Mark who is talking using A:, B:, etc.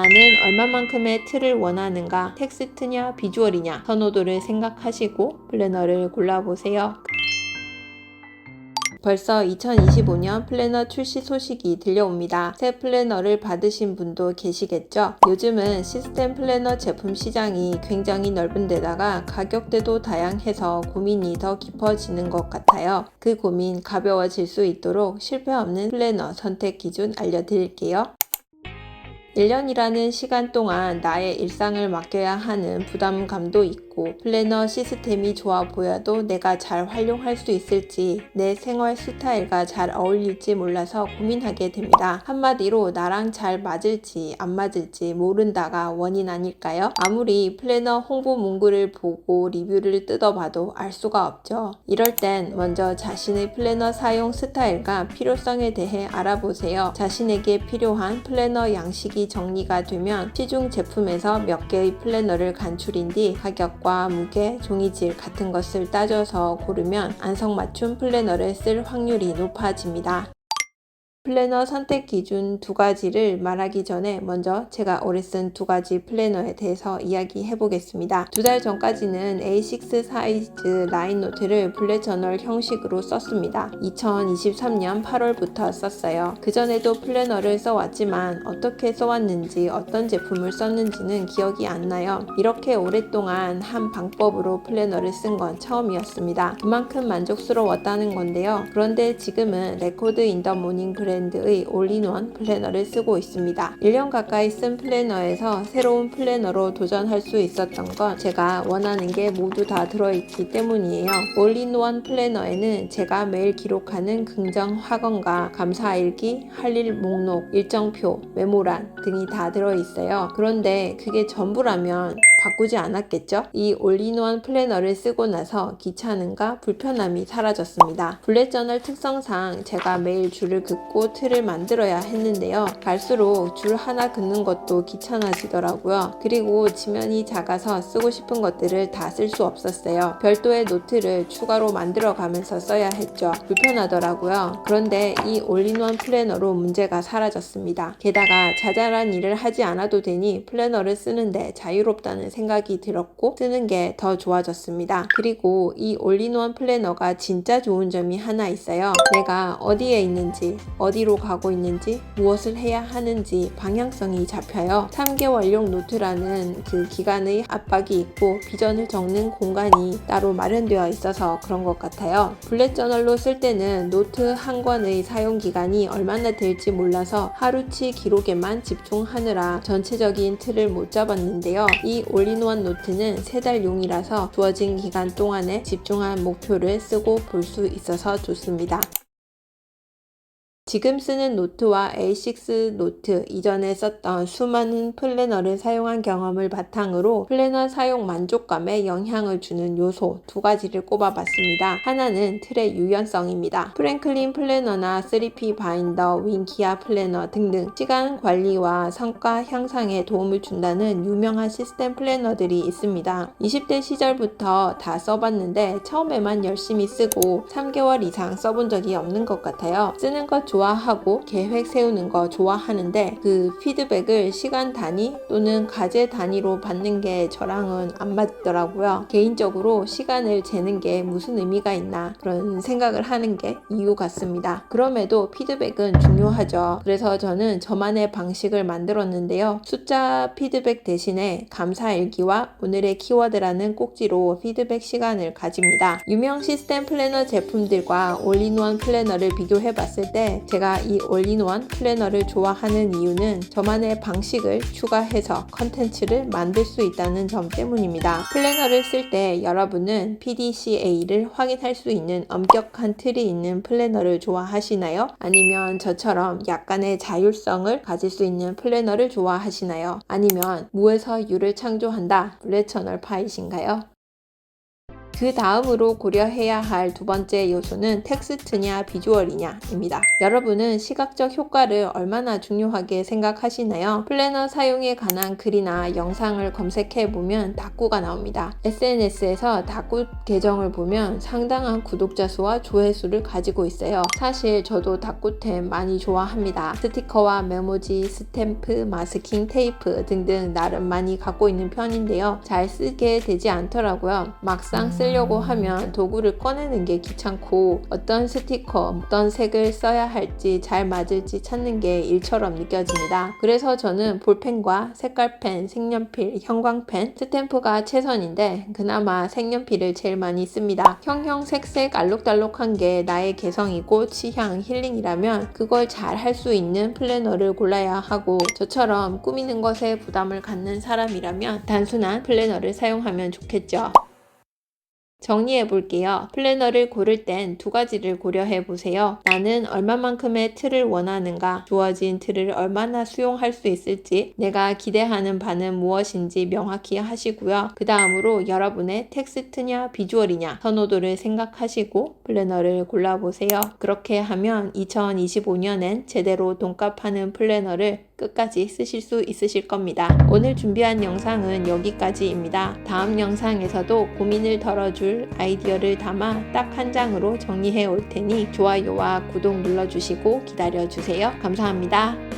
A: 나는 얼마만큼의 틀을 원하는가 텍스트냐 비주얼이냐 선호도를 생각하시고 플래너를 골라보세요. 벌써 2025년 플래너 출시 소식이 들려옵니다. 새 플래너를 받으신 분도 계시겠죠? 요즘은 시스템 플래너 제품 시장이 굉장히 넓은 데다가 가격대도 다양해서 고민이 더 깊어지는 것 같아요. 그 고민 가벼워질 수 있도록 실패 없는 플래너 선택 기준 알려드릴게요. 1년이라는 시간 동안 나의 일상을 맡겨야 하는 부담감도 있고 플래너 시스템이 좋아 보여도 내가 잘 활용할 수 있을지 내 생활 스타일과 잘 어울릴지 몰라서 고민하게 됩니다. 한마디로 나랑 잘 맞을지 안 맞을지 모른다가 원인 아닐까요? 아무리 플래너 홍보 문구를 보고 리뷰를 뜯어봐도 알 수가 없죠. 이럴 땐 먼저 자신의 플래너 사용 스타일과 필요성에 대해 알아보세요. 자신에게 필요한 플래너 양식이 정리가 되면 시중 제품에서 몇 개의 플래너를 간추린 뒤 가격과 무게, 종이질 같은 것을 따져서 고르면 안성맞춤 플래너를 쓸 확률이 높아집니다. 플래너 선택 기준 두 가지를 말하기 전에 먼저 제가 올해 쓴두 가지 플래너에 대해서 이야기해 보겠습니다. 두 달 전까지는 A6 사이즈 라인 노트를 블랙 저널 형식으로 썼습니다. 2023년 8월부터 썼어요. 그전에도 플래너를 써왔지만 어떻게 써왔는지 어떤 제품을 썼는지는 기억이 안 나요. 이렇게 오랫동안 한 방법으로 플래너를 쓴 건 처음이었습니다. 그만큼 만족스러웠다는 건데요. 그런데 지금은 레코드 인더 모닝 브랜드의 올인원 플래너를 쓰고 있습니다. 1년 가까이 쓴 플래너에서 새로운 플래너로 도전할 수 있었던 건 제가 원하는 게 모두 다 들어있기 때문이에요. 올인원 플래너에는 제가 매일 기록하는 긍정 확언과 감사 일기, 할 일 목록, 일정표, 메모란 등이 다 들어있어요. 그런데 그게 전부라면 바꾸지 않았겠죠? 이 올인원 플래너를 쓰고 나서 귀찮음과 불편함이 사라졌습니다. 블랙 저널 특성상 제가 매일 줄을 긋고 틀을 만들어야 했는데요. 갈수록 줄 하나 긋는 것도 귀찮아지더라고요. 그리고 지면이 작아서 쓰고 싶은 것들을 다 쓸 수 없었어요. 별도의 노트를 추가로 만들어 가면서 써야 했죠. 불편하더라고요. 그런데 이 올인원 플래너로 문제가 사라졌습니다. 게다가 자잘한 일을 하지 않아도 되니 플래너를 쓰는데 자유롭다는 생각이 들었고 쓰는 게 더 좋아졌습니다. 그리고 이 올인원 플래너가 진짜 좋은 점이 하나 있어요. 내가 어디에 있는지, 어디로 가고 있는지, 무엇을 해야 하는지 방향성이 잡혀요. 3개월용 노트라는 그 기간의 압박이 있고 비전을 적는 공간이 따로 마련되어 있어서 그런 것 같아요. 블랙 저널로 쓸 때는 노트 한 권의 사용 기간이 얼마나 될지 몰라서 하루치 기록에만 집중하느라 전체적인 틀을 못 잡았는데요. 이 올인원 노트는 세 달 용이라서 주어진 기간 동안에 집중한 목표를 쓰고 볼 수 있어서 좋습니다. 지금 쓰는 노트와 A6 노트 이전에 썼던 수많은 플래너를 사용한 경험을 바탕으로 플래너 사용 만족감에 영향을 주는 요소 두 가지를 꼽아봤습니다. 하나는 틀의 유연성입니다. 프랭클린 플래너나 3P 바인더, 윈키아 플래너 등등 시간 관리와 성과 향상에 도움을 준다는 유명한 시스템 플래너들이 있습니다. 20대 시절부터 다 써봤는데 처음에만 열심히 쓰고 3개월 이상 써본 적이 없는 것 같아요. 쓰는 것 좋아 하고 계획 세우는 거 좋아하는데 그 피드백을 시간 단위 또는 과제 단위로 받는 게 저랑은 안 맞더라고요. 개인적으로 시간을 재는 게 무슨 의미가 있나 그런 생각을 하는 게 이유 같습니다. 그럼에도 피드백은 중요하죠. 그래서 저는 저만의 방식을 만들었는데요. 숫자 피드백 대신에 감사 일기와 오늘의 키워드라는 꼭지로 피드백 시간을 가집니다. 유명 시스템 플래너 제품들과 올인원 플래너를 비교해 봤을 때 제가 이 올인원 플래너를 좋아하는 이유는 저만의 방식을 추가해서 컨텐츠를 만들 수 있다는 점 때문입니다. 플래너를 쓸 때 여러분은 PDCA를 확인할 수 있는 엄격한 틀이 있는 플래너를 좋아하시나요? 아니면 저처럼 약간의 자율성을 가질 수 있는 플래너를 좋아하시나요? 아니면 무에서 유를 창조한다 블랙 채널 파이신가요? 그 다음으로 고려해야 할 두 번째 요소는 텍스트냐 비주얼이냐입니다. 여러분은 시각적 효과를 얼마나 중요하게 생각하시나요? 플래너 사용에 관한 글이나 영상을 검색해 보면 다꾸가 나옵니다. SNS에서 다꾸 계정을 보면 상당한 구독자 수와 조회수를 가지고 있어요. 사실 저도 다꾸템 많이 좋아합니다. 스티커와 메모지, 스탬프, 마스킹 테이프 등등 나름 많이 갖고 있는 편인데요. 잘 쓰게 되지 않더라고요. 막상 쓰려고 하면 도구를 꺼내는 게 귀찮고 어떤 스티커, 어떤 색을 써야 할지 잘 맞을지 찾는 게 일처럼 느껴집니다. 그래서 저는 볼펜과 색깔펜, 색연필, 형광펜, 스탬프가 최선인데 그나마 색연필을 제일 많이 씁니다. 형형색색 알록달록한 게 나의 개성이고 취향, 힐링이라면 그걸 잘 할 수 있는 플래너를 골라야 하고 저처럼 꾸미는 것에 부담을 갖는 사람이라면 단순한 플래너를 사용하면 좋겠죠. 정리해 볼게요. 플래너를 고를 땐 두 가지를 고려해 보세요. 나는 얼마만큼의 틀을 원하는가, 주어진 틀을 얼마나 수용할 수 있을지, 내가 기대하는 바는 무엇인지 명확히 하시고요. 그 다음으로 여러분의 텍스트냐 비주얼이냐 선호도를 생각하시고 플래너를 골라보세요. 그렇게 하면 2025년엔 제대로 돈값하는 플래너를 끝까지 쓰실 수 있으실 겁니다. 오늘 준비한 영상은 여기까지입니다. 다음 영상에서도 고민을 덜어줄 아이디어를 담아 딱 한 장으로 정리해 올 테니 좋아요와 구독 눌러주시고 기다려주세요. 감사합니다.